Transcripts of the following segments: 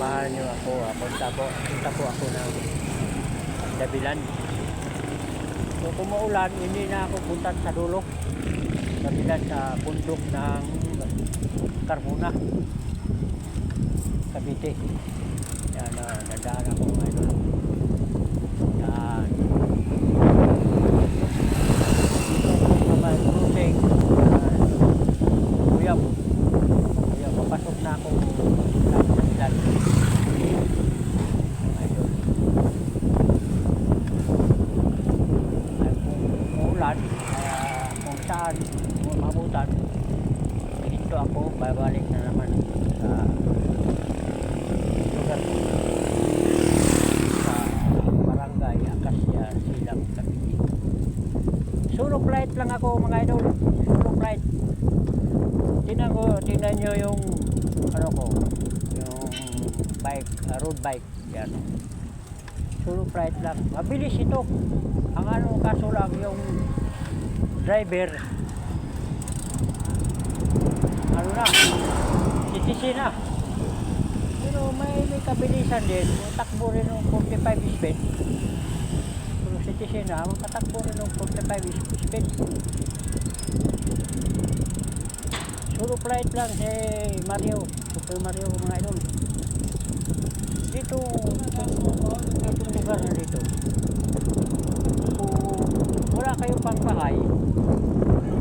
samahan niyo ako. ah, Punta po, punta po ako ng Dabilan. So kung maulan, hindi na ako punta sa dulo. Dabilan sa bundok ng Carmona. Cavite. Yan, uh, nadaan ako ngayon. Yan. Dito naman, cruising. Yan. Kuya, kuya, papasok na ako ng Dabilan. Ayun. Ay, kung umuulan, kaya kung saan kung mabutan, hinto ako, babalik na naman sa lugar ko. Sa barangay Acacia, Silang, Cavite. Solo flight lang ako mga idol. Solo flight. Tingnan ko, tingnan nyo yung ano ko, yung bike, ah, road bike. Yan. Solo flight lang. Mabilis ito. Ang ano kaso lang yung driver ano na? Sisisi na. Pero may, may kabilisan din. Takbo rin ng 45 speed. Pero sisisi na. Makatakbo rin ng 45 speed. Solo flight lang si Mario. Super Mario mga idol. Dito itong lugar na dito. Kung wala kayong pangbahay,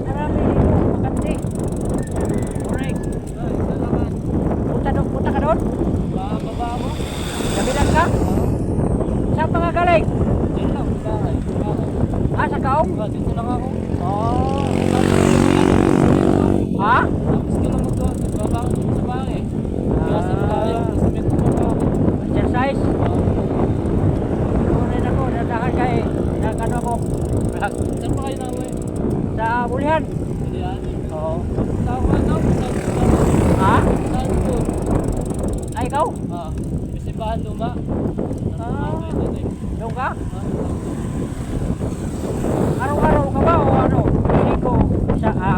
marami dito, makante. Correct. Punta, doon, ka? Bababa ako. Kabilang ka? Saan nga galing? Dito lang, bahay. Bahay. Ah, sa kaong? Ah, dito lang ako. Oh. Ha? Tapos ko lang. Bababa ako dito sa bahay. Kaya sa bahay, sa may kumaba ako. Exercise? Ah, Kunin ako, nadahan kay, nagano ako, Saan pa kayo nawe? sa bulihan. Yan. Oo. Tao ka na. Saan po? Ha? Saan po? Ay, ikaw? Ah, may simbahan luma. Ah. Ah. Doon eh. Doon ka? Ah, Araw-araw ka ba o ano? Linggo sa ah,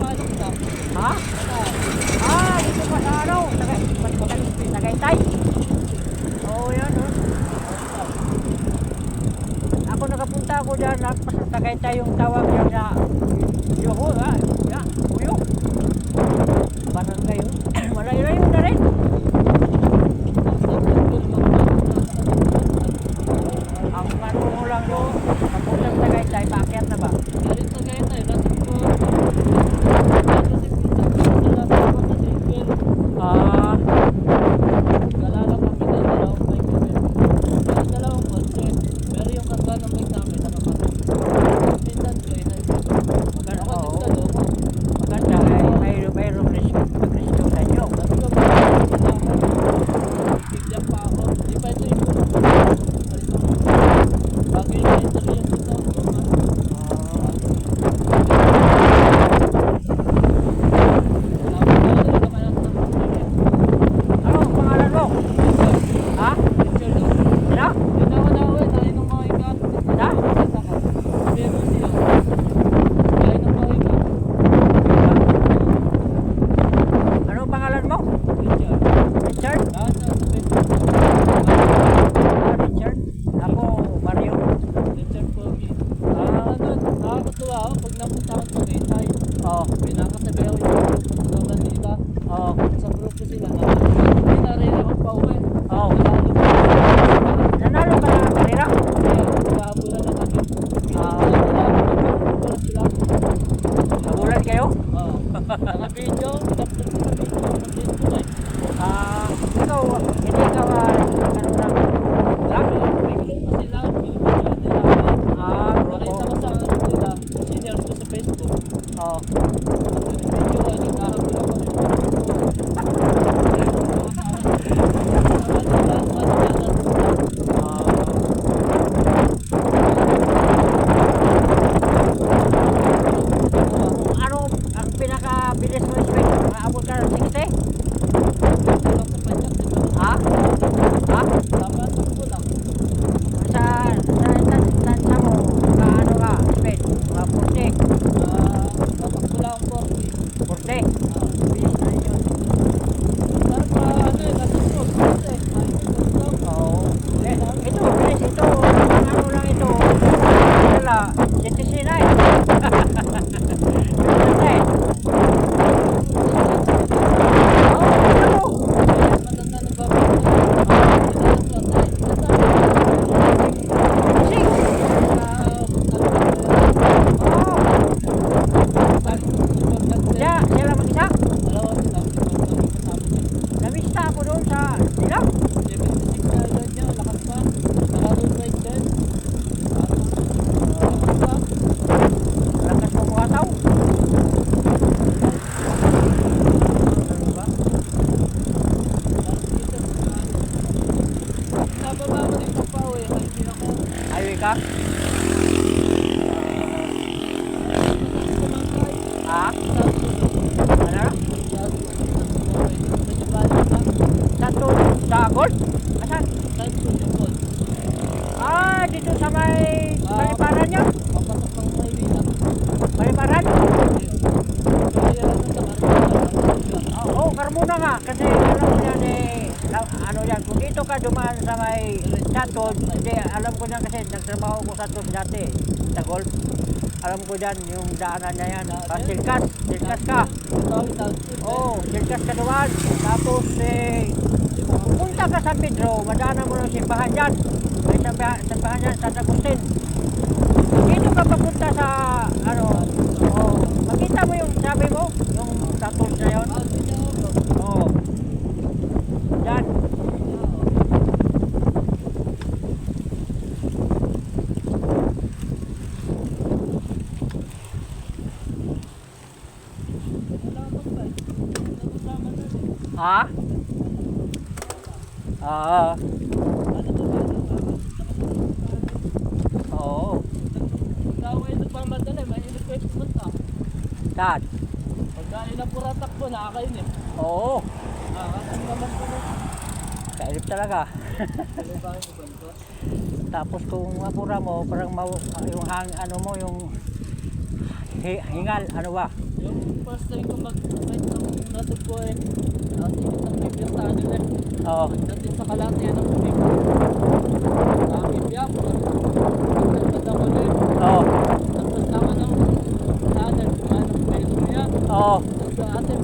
Ha? Ah, dito pa sa ano? Tagay, Tagaytay. Oo, yan, oh. Ako nakapunta ako dyan, Tagaytay yung tawag niya na to, sa gold? Asan? Ah, dito sa may paliparan nyo? Paliparan? Oo, oh, Carmona nga. Kasi alam ko yan eh, ano yan, kung dito ka dumaan sa may Santos, hindi, alam ko yan kasi nagtrabaho ko sa Santos dati, sa golf. Alam ko dyan yung daanan na yan. Ah, Silkas, Silkas ka. Oo, oh, Silkas ka dumaan. Tapos eh, pupunta ka sa Pedro, madaanan mo ng simbahan dyan. May simbahan, simbahan dyan, San Agustin. Dito ka papunta sa, Ah. Oo. Tawag ito pa madali, may request punta. Kad. Pagkain na pura takbo, nakakain eh. Oo. Nakakain naman ko Kailip talaga. Tapos kung apura mo, parang ma yung hang, ano mo, yung hingal, ano ba? Yung first time ko mag-fight ng natugbo eh. Ang tingin sa akin eh. Oo. Pagdating sa kalate, yan ang tingin. Ang ibiyak. Pagdating ko ng peso niya. Sa atin,